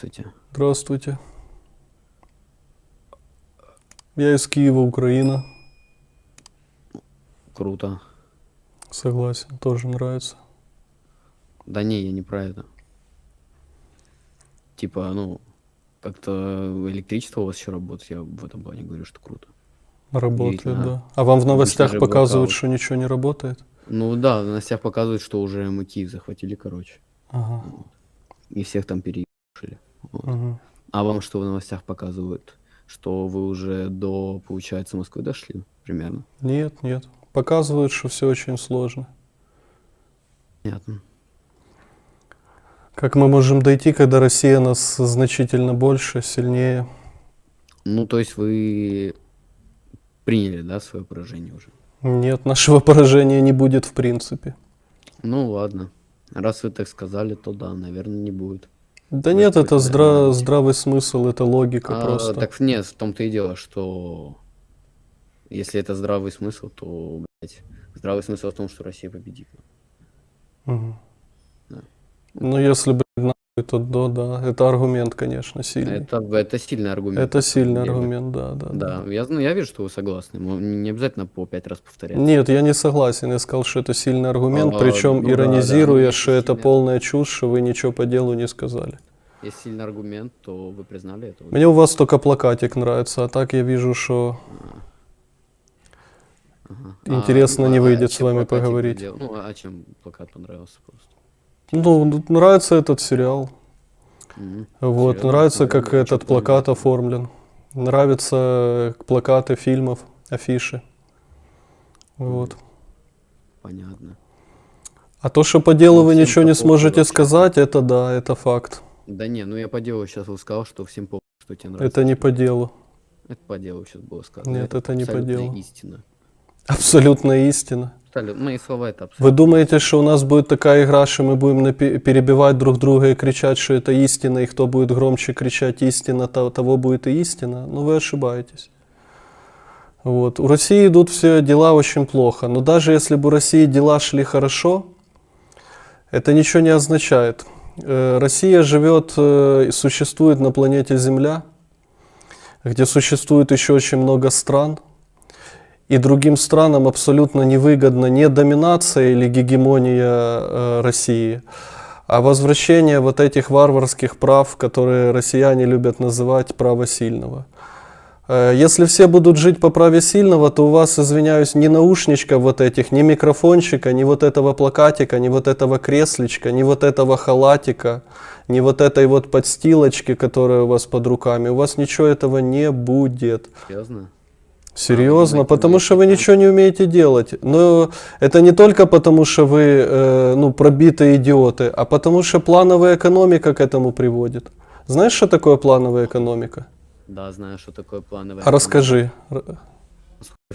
Здравствуйте. Здравствуйте. Я из Киева, Украина. Круто. Согласен, тоже нравится. Да не, я не про это. Типа, ну, как-то электричество у вас еще работает, я в этом плане говорю, что круто. Работает, да. А вам в новостях показывают, что ничего не работает? Ну да, в новостях показывают, что уже мы Киев захватили, короче. Ага. И всех там переебашили. Вот. мгм. А вам что в новостях показывают? Что вы уже до, получается, Москвы дошли примерно? Нет, нет. Показывают, что все очень сложно. Понятно. Как мы можем дойти, когда Россия нас значительно больше, сильнее? Ну, то есть вы приняли, да, свое поражение уже? Нет, нашего поражения не будет в принципе. Ну ладно. Раз вы так сказали, то да, наверное, не будет. Да нет, это здра- здравый смысл, это логика А, просто. так нет, в том-то и дело, что если это здравый смысл, то, блядь, здравый смысл в том, что Россия победит. Мгм. Да. Ну, если бы нахуй, то да, да. Это аргумент, конечно, сильный. Это, это сильный аргумент. Это сильный аргумент, да, да. Да, я, ну, я вижу, что вы согласны. Не обязательно по пять раз повторять. Нет, я не согласен. Я сказал, что это сильный аргумент, А, причем ну да, иронизируя, да, что это полная чушь, что вы ничего по делу не сказали. Если сильный аргумент, то вы признали это. Мне у вас только плакатик нравится, а так я вижу, что Ага. интересно не а выйдет с чем вами поговорить. делал? Ну, а чем плакат понравился просто? Ну, ну, нравится этот сериал. Мгм. Вот, Серьезно? нравится, как этот плакат оформлен. Нравятся плакаты фильмов, афиши. Вот. Понятно. А то, что по делу Ну, вы ничего не сможете вообще. сказать, это да, это факт. Да не, ну я по делу сейчас вот сказал, что всем по что тебе нравится. Это не по делу. Это по делу сейчас было сказано. Нет, это не по делу. истина. Абсолютная истина. Мои слова это абсолютно. Вы думаете, что у нас будет такая игра, что мы будем перебивать друг друга и кричать, что это истина, и кто будет громче кричать истина, то- того будет и истина? Ну, вы ошибаетесь. Вот. У России идут все дела очень плохо, но даже если бы у России дела шли хорошо, это ничего не означает. Россия живет и существует на планете Земля, где существует еще очень много стран, и другим странам абсолютно невыгодна не доминация или гегемония э, России, а возвращение вот этих варварских прав, которые россияне любят называть право сильного. Э, Если все будут жить по праве сильного, то у вас, извиняюсь, ни наушничков вот этих, ни микрофончика, ни вот этого плакатика, ни вот этого кресличка, ни вот этого халатика, ни вот этой вот подстилочки, которая у вас под руками. У вас ничего этого не будет. Серьезно? Серьезно, потому что вы ничего не умеете делать. Но это не только потому, что вы э, ну, пробитые идиоты, а потому что плановая экономика к этому приводит. Знаешь, что такое плановая экономика? Да, знаю, что такое плановое. А расскажи. Р-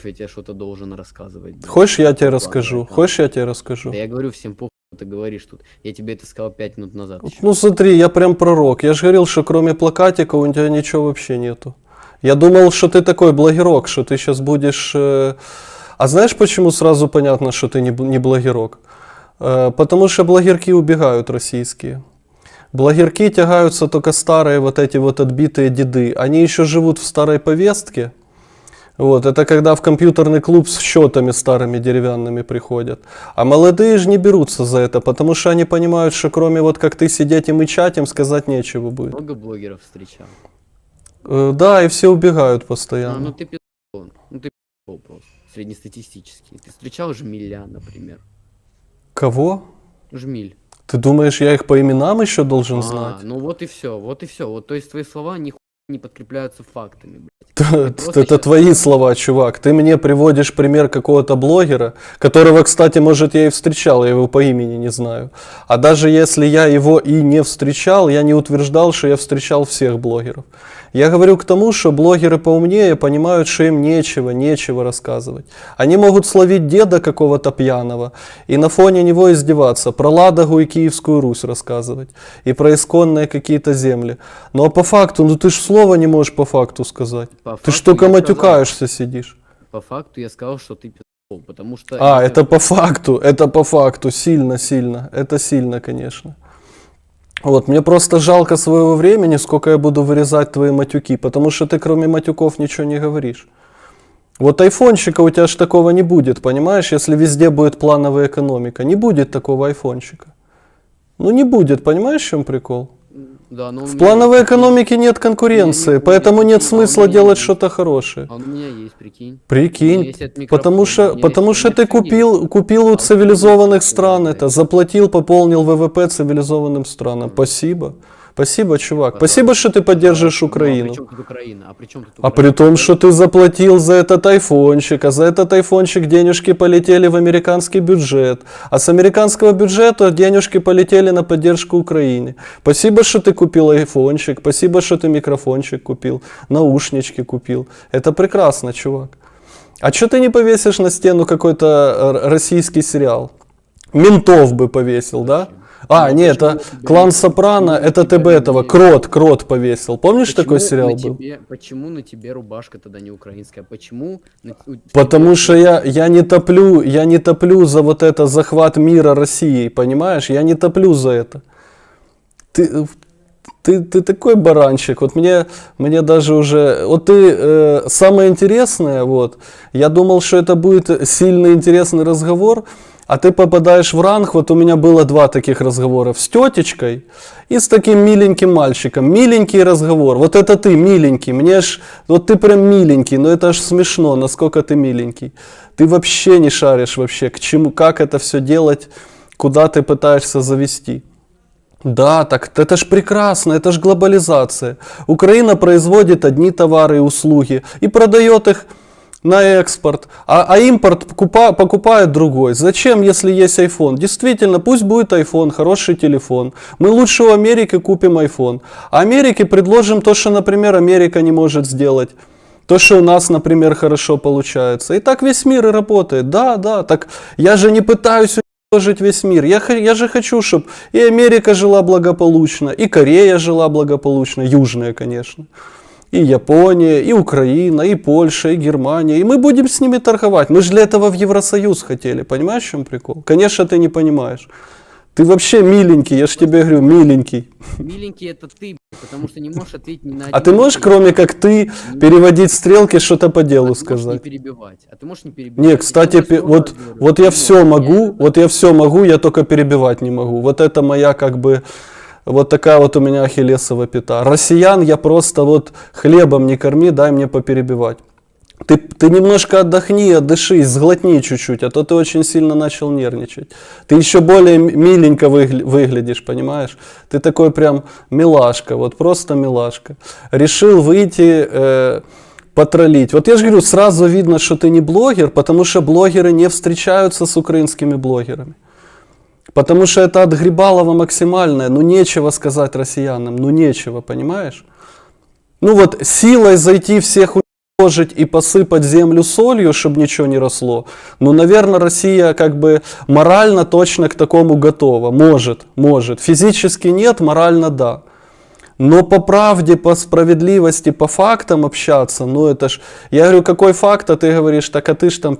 Я тебе что-то должен рассказывать. блин. Хочешь, я тебе Плановая расскажу? экономика. Хочешь, я тебе расскажу? Да я говорю всем похуй, что ты говоришь тут. Я тебе это сказал пять минут назад. ещё. Ну смотри, я прям пророк. Я же говорил, что кроме плакатика у тебя ничего вообще нету. Я думал, что ты такой благерок, что ты сейчас будешь... А знаешь, почему сразу понятно, что ты не, б- не благерок? Э, Потому что благерки убегают российские. Благерки тягаются только старые вот эти вот отбитые деды. Они еще живут в старой повестке. Вот, это когда в компьютерный клуб с счетами старыми деревянными приходят. А молодые же не берутся за это, потому что они понимают, что кроме вот как ты сидеть и мычать, им сказать нечего будет. Много блогеров встречал. Э, Да, и все убегают А, постоянно. ну ты пи***л. Ну ты пи***л просто. Среднестатистический. Ты встречал Жмиля, например. Кого? Жмиль. Ты думаешь, я их по именам еще должен А, знать? ну вот и все, вот и все. Вот то есть твои слова ни не подкрепляются фактами, блядь. Это, твои слова, чувак. Ты мне приводишь пример какого-то блогера, которого, кстати, может, я и встречал, я его по имени не знаю. А даже если я его и не встречал, я не утверждал, что я встречал всех блогеров. Я говорю к тому, что блогеры поумнее понимают, что им нечего, нечего рассказывать. Они могут словить деда какого-то пьяного и на фоне него издеваться, про Ладогу и Киевскую Русь рассказывать, и про исконные какие-то земли. Но по факту, ну ты ж слова не можешь по факту сказать. По Ты факту ж только я матюкаешься сидишь. По факту я сказал, что ты пи***л, потому что... А, это по факту, это по факту, сильно, сильно. Это сильно, конечно. Вот, мне просто жалко своего времени, сколько я буду вырезать твои матюки, потому что ты кроме матюков ничего не говоришь. Вот айфончика у тебя ж такого не будет, понимаешь, если везде будет плановая экономика. Не будет такого айфончика. Ну не будет, понимаешь, в чем прикол? Да, но В плановой есть, экономике нет конкуренции, Не, не, поэтому не, нет не, а у смысла делать что-то хорошее. А у меня есть, прикинь. Прикинь, есть потому что, потому что ты купил, купил у А цивилизованных нет стран это, заплатил, пополнил ВВП цивилизованным странам. Спасибо. Спасибо, чувак. Спасибо, что ты поддерживаешь Ну, а при Украину. чем тут Украина? А при чем тут А Украина? при том, что ты заплатил за этот айфончик, а за этот айфончик денежки полетели в американский бюджет, а с американского бюджета денежки полетели на поддержку Украине. Спасибо, что ты купил айфончик, спасибо, что ты микрофончик купил, наушнички купил. Это прекрасно, чувак. А что ты не повесишь на стену какой-то э, российский сериал? Ментов бы повесил, да? А, Ну, нет, это на тебя клан Сопрано, это тебя ТБ этого, не- Крот, Крот повесил. Помнишь такой Почему сериал на был? тебе- почему на тебе рубашка тогда не украинская? Почему? Потому тебе- что я, я не топлю, я не топлю за вот это захват мира Россией, понимаешь? Я не топлю за это. Ты, ты, ты такой баранчик, вот мне, мне даже уже, вот ты, э, самое интересное, вот, я думал, что это будет сильный интересный разговор, а ты попадаешь в ранг, вот у меня было два таких разговора, с тетечкой и с таким миленьким мальчиком. Миленький разговор, вот это ты миленький, мне ж, вот ты прям миленький, но это аж смешно, насколько ты миленький. Ты вообще не шаришь вообще, к чему, как это все делать, куда ты пытаешься завести. Да, так это ж прекрасно, это ж глобализация. Украина производит одни товары и услуги и продает их на экспорт, а, а импорт покупа- покупает другой. Зачем, если есть iPhone? Действительно, пусть будет iPhone, хороший телефон. Мы лучше у Америки купим iPhone. А Америке предложим то, что, например, Америка не может сделать. То, что у нас, например, хорошо получается. И так весь мир и работает. Да, да, так я же не пытаюсь уничтожить весь мир. Я, я же хочу, чтобы и Америка жила благополучно, и Корея жила благополучно, южная, конечно. И Япония, и Украина, и Польша, и Германия. И мы будем с ними торговать. Мы же для этого в Евросоюз хотели. Понимаешь, в чем прикол? Конечно, ты не понимаешь. Ты вообще миленький, я же тебе говорю, миленький. Миленький это ты, потому что не можешь ответить ни на один А ты можешь, кроме как ты, переводить стрелки, что-то по А делу ты можешь сказать? не перебивать. А ты можешь не перебивать. Не, кстати, сто вот, вот я все могу, вот я все могу, я только перебивать не могу. Вот это моя как бы, вот такая вот у меня ахиллесова пята. Россиян я просто вот хлебом не корми, дай мне поперебивать. Ты, ты немножко отдохни, отдышись, сглотни чуть-чуть, а то ты очень сильно начал нервничать. Ты еще более миленько выгля- выглядишь, понимаешь? Ты такой прям милашка, вот просто милашка. Решил выйти э, потроллить. Вот я же говорю, сразу видно, что ты не блогер, потому что блогеры не встречаются с украинскими блогерами. Потому что это от Грибалова максимальное, ну нечего сказать россиянам, ну нечего, понимаешь? Ну вот силой зайти всех уничтожить и посыпать землю солью, чтобы ничего не росло, ну, наверное, Россия как бы морально точно к такому готова. Может, может. Физически нет, морально да. Но по правде, по справедливости, по фактам общаться, ну это ж... Я говорю, какой факт, а ты говоришь, так а ты ж там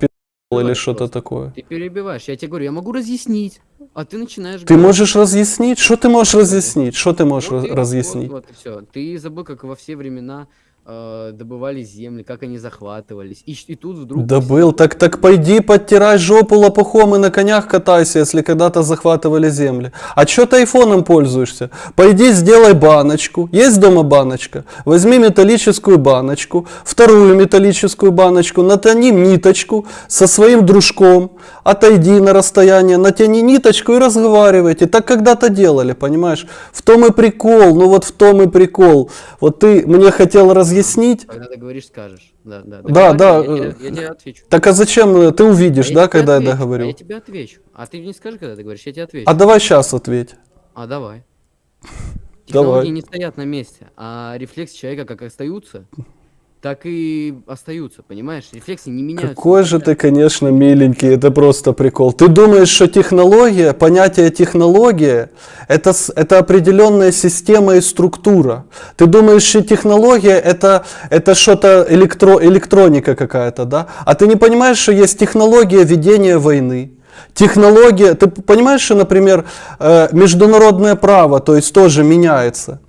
или что-то такое. Ты перебиваешь. Я тебе говорю, я могу разъяснить, а ты начинаешь Ты говорить. можешь разъяснить? Что ты можешь разъяснить? Что ты можешь Вот раз- и- разъяснить? Вот, вот и все. Ты забыл, как во все времена э, добывали земли, как они захватывались. И, и тут вдруг... Да был, так, так пойди подтирай жопу лопухом и на конях катайся, если когда-то захватывали земли. А чё ты айфоном пользуешься? Пойди сделай баночку. Есть дома баночка? Возьми металлическую баночку, вторую металлическую баночку, натяни ниточку со своим дружком, отойди на расстояние, натяни ниточку и разговаривайте. Так когда-то делали, понимаешь? В том и прикол, ну вот в том и прикол. Вот ты мне хотел разъяснить, Когда ты говоришь, скажешь. Да, да. Да, да, Я, тебе- э, я тебе отвечу. так а зачем э, ты увидишь, А да, я когда я отвечу, договорю? А я тебе отвечу. А ты не скажи, когда ты говоришь, я тебе отвечу. А давай сейчас ответь. А давай. Давай. Технологии не стоят на месте, а рефлексы человека как остаются, так и остаются, понимаешь? Рефлексы не меняются. Какой же ты, конечно, миленький, это просто прикол. Ты думаешь, что технология, понятие технология, это, это определенная система и структура. Ты думаешь, что технология это, это что-то электро, электроника какая-то, да? А ты не понимаешь, что есть технология ведения войны, Технология, ты понимаешь, что, например, э, международное право, то есть тоже меняется.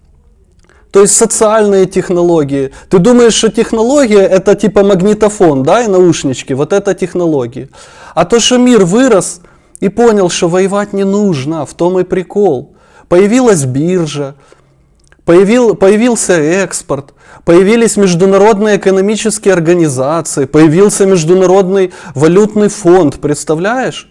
То есть социальные технологии. Ты думаешь, что технология это типа магнитофон, да, и наушнички, вот это технологии. А то, что мир вырос и понял, что воевать не нужно, в том и прикол. Появилась биржа, Появил, появился экспорт, появились международные экономические организации, появился международный валютный фонд, представляешь?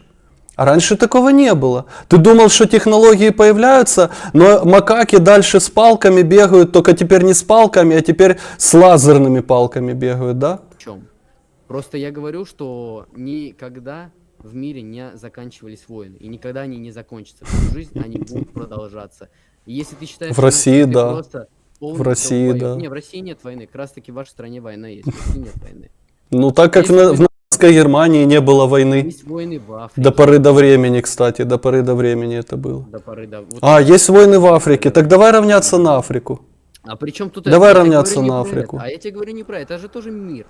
А раньше такого не было. Ты думал, что технологии появляются, но макаки дальше с палками бегают, только теперь не с палками, а теперь с лазерными палками бегают, да? В чем? Просто я говорю, что никогда в мире не заканчивались войны. И никогда они не закончатся. Всю жизнь они будут продолжаться. И если ты считаешь, В России, да. просто В России, да. Не, в России нет войны. Как раз таки в вашей стране война есть. В России нет войны. Ну, так как в нацистской Германии не было войны. Есть войны в Африке. До поры до времени, кстати, до поры до времени это было. До поры до... вот А, это- есть войны в Африке, так давай равняться на Африку. А при чем тут Давай тебе равняться на Африку. это. А я тебе говорю не про это. Это же тоже мир.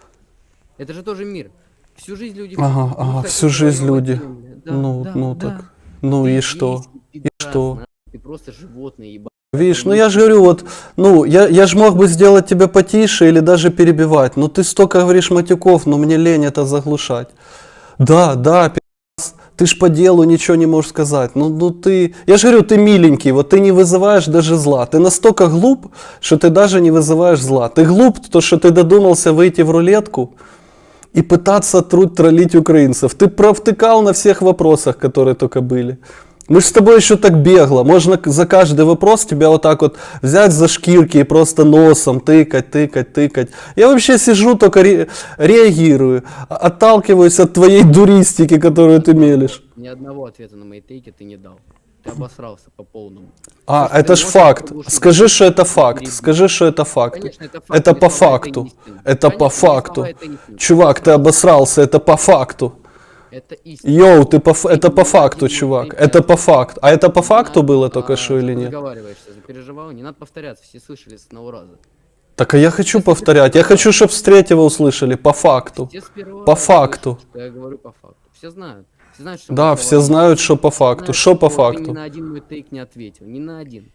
Это же тоже мир. Всю жизнь люди... Ага, будут ага, всю жизнь люди. Да, Ну, да, ну да. так. Ну Ты и что? есть пидорас, что? Ты просто животное, ебать. Видишь, ну я же говорю, вот, ну, я, я же мог бы сделать тебя потише или даже перебивать, но ты столько говоришь матюков, но мне лень это заглушать. Да, да, ты ж по делу ничего не можешь сказать. Ну, ну ты, я же говорю, ты миленький, вот ты не вызываешь даже зла. Ты настолько глуп, что ты даже не вызываешь зла. Ты глуп, то что ты додумался выйти в рулетку и пытаться труд троллить украинцев. Ты провтыкал на всех вопросах, которые только были. Мы же с тобой еще так бегло. Можно за каждый вопрос тебя вот так вот взять за шкирки и просто носом тыкать, тыкать, тыкать. Я вообще сижу, только ре- реагирую, а- отталкиваюсь от твоей дуристики, которую ты мелешь. Ни одного ответа на мои тейки ты не дал. Ты обосрался по полному. А, Слушай, это ж факт. Скажи, что это факт. Скажи, что это факт. Конечно, это факт. Это по факту. Это по факту. Чувак, ты обосрался, это по факту. Это истина. Йоу, ты по, это по факту, чувак. Это по факту. А это по факту было только а, что или нет? Заговариваешься, запереживал. Не надо повторяться, все слышали с одного раза. Так а я хочу повторять. Я хочу, чтобы с третьего услышали. По факту. По факту. я говорю по факту. Все знают. Все знают, что Да, все знают, что по факту. Что по Ты ни факту? на один мой тейк не ответил. Ни на один.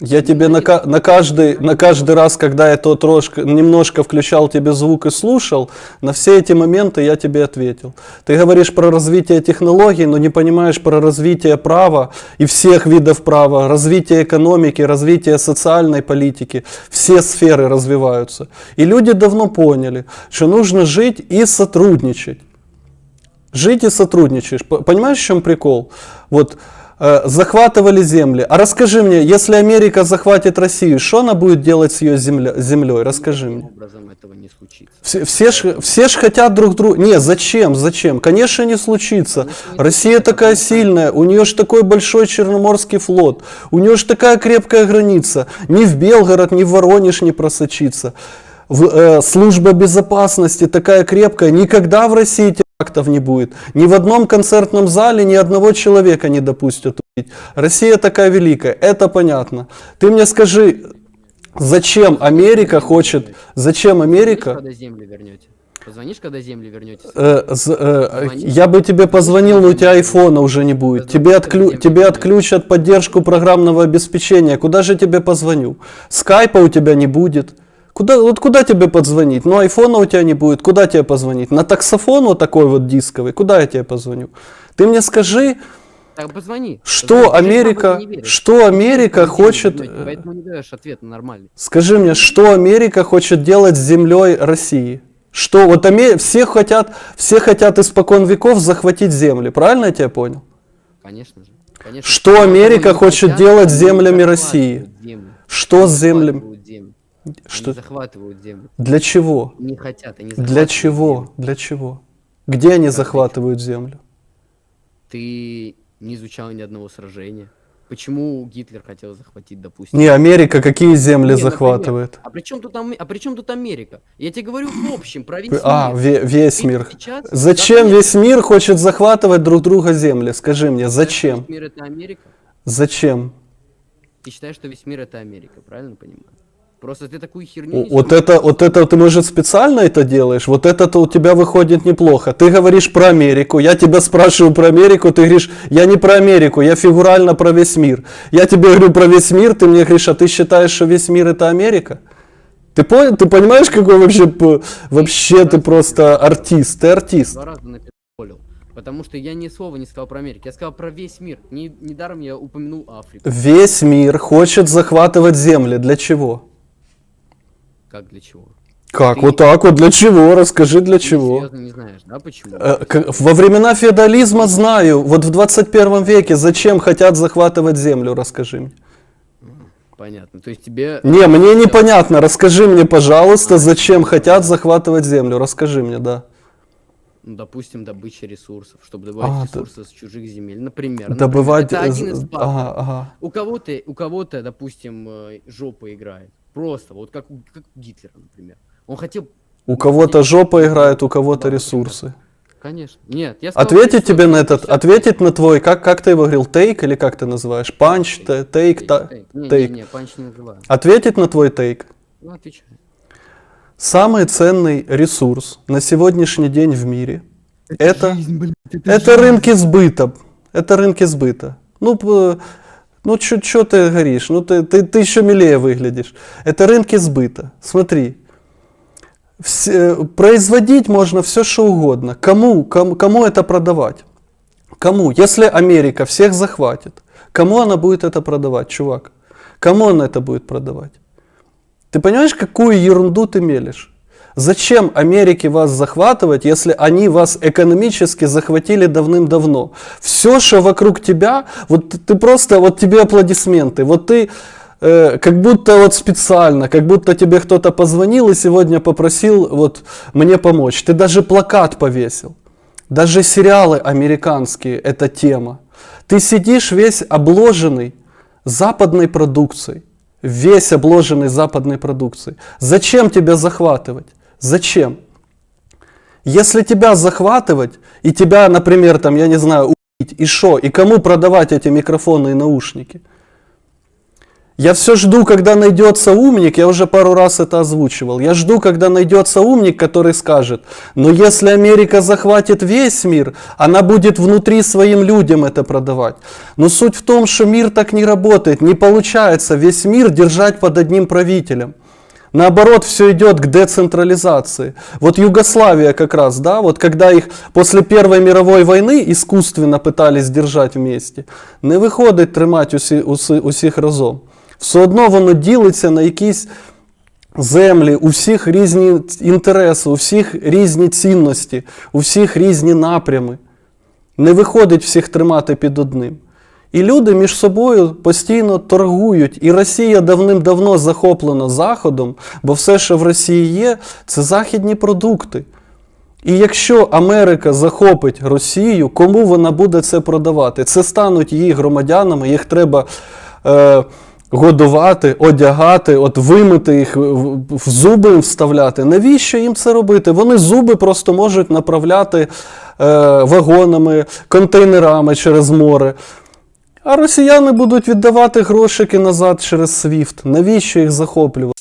Я тебе на, на, каждый, на каждый раз, когда я то трошка, немножко включал тебе звук и слушал, на все эти моменты я тебе ответил. Ты говоришь про развитие технологий, но не понимаешь про развитие права и всех видов права, развитие экономики, развитие социальной политики. Все сферы развиваются. И люди давно поняли, что нужно жить и сотрудничать. Жить и сотрудничаешь. П- Понимаешь, в чем прикол? Вот э, захватывали земли. А расскажи мне, если Америка захватит Россию, что она будет делать с ее земля, землей? Расскажи Никаким мне. образом этого не случится. Все, все, ж, все ж хотят друг друга. Не, зачем? Зачем? Конечно, не случится. Конечно, не Россия случится, такая сильная, у нее ж такой большой Черноморский флот, у нее ж такая крепкая граница. Ни в Белгород, ни в Воронеж не просочится. В, э, служба безопасности такая крепкая, никогда в России терактов не будет. Ни в одном концертном зале ни одного человека не допустят убить. Россия такая великая, это понятно. Ты мне скажи, зачем Америка хочет, зачем Америка... когда земли вернете? Позвонишь, когда земли вернете? Э, э, я бы тебе позвонил, но у тебя айфона уже не будет. Тебе, отклю- тебе отключат поддержку программного обеспечения. Куда же тебе позвоню? Скайпа у тебя не будет. Куда, вот куда тебе подзвонить? Ну, айфона у тебя не будет. Куда тебе позвонить? На таксофон вот такой вот дисковый. Куда я тебе позвоню? Ты мне скажи, Так позвони. что Позвони, Америка, что Америка Ты хочет... Поэтому не даешь ответ нормальный. Скажи мне, что Америка хочет делать с землей России? Что вот Аме- все хотят, все хотят испокон веков захватить земли, правильно я тебя понял? Конечно же. Конечно. Что Америка хочет хотят, делать с землями России? землю. Что с землями? Что? Они захватывают землю. Для чего? Не хотят, они Для чего? землю. Для чего? Где они захватывают землю? Ты не изучал ни одного сражения. Почему Гитлер хотел захватить, допустим? Не, Америка какие земли Не, например, захватывает? А при чем тут, Аме- а при чем тут Америка? Я тебе говорю в общем, про весь А, мир. ве- весь Ты мир. сейчас Зачем запомни, весь мир хочет захватывать друг друга земли? Скажи мне, зачем? Весь мир это Америка? Зачем? Ты считаешь, что весь мир это Америка, правильно понимаю? Просто ты такую херню. Вот это, вот это ты, может, специально это делаешь? Вот это-то у тебя выходит неплохо. Ты говоришь про Америку, я тебя спрашиваю про Америку, ты говоришь, я не про Америку, я фигурально про весь мир. Я тебе говорю про весь мир, ты мне говоришь, а ты считаешь, что весь мир это Америка? Ты, понял, ты понимаешь, какой вообще, вообще ты просто артист, ты артист. Два раза напиздолил. Потому что я ни слова не сказал про Америку. Я сказал про весь мир. Не, недаром я упомянул Африку. Весь мир хочет захватывать земли. Для чего? Как для чего? Как? Ты- Вот так вот. Для чего? Расскажи, для Ты чего. серьезно не знаешь, да, почему? Э, к- Во времена феодализма знаю. Вот в 21 веке зачем хотят захватывать землю, расскажи мне. Понятно. То есть тебе... Не, мне непонятно. Расскажи мне, пожалуйста, зачем хотят захватывать землю. Расскажи мне, да. Ну, допустим, добыча ресурсов, чтобы добывать А, ресурсы с чужих земель, например. Например, Добывать... Это э, один из. Ага, ага. У кого-то, у кого-то, допустим, э, жопа играет. Просто, вот как у, как у Гитлера, например. Он хотел... У кого-то жопа играет, у кого-то Да, ресурсы. Конечно. Нет, я сказал, Ответить что тебе на это этот, ответить на твой, как, как ты его говорил, тейк или как ты называешь? Панч, те- тейк, Тейк. Не, тейк. не, не, панч не называю. Ответить на твой тейк. Ну, отвечай. Самый ценный ресурс на сегодняшний день в мире это, блядь, это рынки сбыта. Это рынки сбыта. Ну, ну что ты говоришь? Ну, ты, ты, ты еще милее выглядишь. Это рынки сбыта. Смотри. Все- производить можно все, что угодно. Кому, кому, кому это продавать? Кому? Если Америка всех захватит, кому она будет это продавать, чувак? Кому она это будет продавать? Ты понимаешь, какую ерунду ты мелешь? Зачем Америке вас захватывать, если они вас экономически захватили давным-давно? Все, что вокруг тебя, вот ты просто, вот тебе аплодисменты, вот ты э, как будто вот специально, как будто тебе кто-то позвонил и сегодня попросил вот мне помочь. Ты даже плакат повесил. Даже сериалы американские – это тема. Ты сидишь весь обложенный западной продукцией. Весь обложенный западной продукцией. Зачем тебя захватывать? Зачем? Если тебя захватывать, и тебя, например, там, я не знаю, убить, и что? И кому продавать эти микрофоны и наушники? Я все жду, когда найдется умник, я уже пару раз это озвучивал. Я жду, когда найдется умник, который скажет, но если Америка захватит весь мир, она будет внутри своим людям это продавать. Но суть в том, что мир так не работает, не получается весь мир держать под одним правителем. Наоборот, все идет к децентрализации. Вот Югославия как раз, да, вот когда их после Первой мировой войны искусственно пытались держать вместе, не виходить тримати усі, усі, усіх разом. Все одно воно ділиться на якісь землі, у всіх різні інтереси, у всіх різні цінності, у всіх різні напрями. Не виходить всіх тримати під одним. І люди між собою постійно торгують. І Росія давним-давно захоплена Заходом, бо все, що в Росії є, це західні продукти. І якщо Америка захопить Росію, кому вона буде це продавати? Це стануть її громадянами, їх треба е, годувати, одягати, от вимити їх, в, зуби вставляти. Навіщо їм це робити? Вони зуби просто можуть направляти е, вагонами, контейнерами через море. А росіяни будуть віддавати грошики назад через SWIFT. Навіщо їх захоплювати?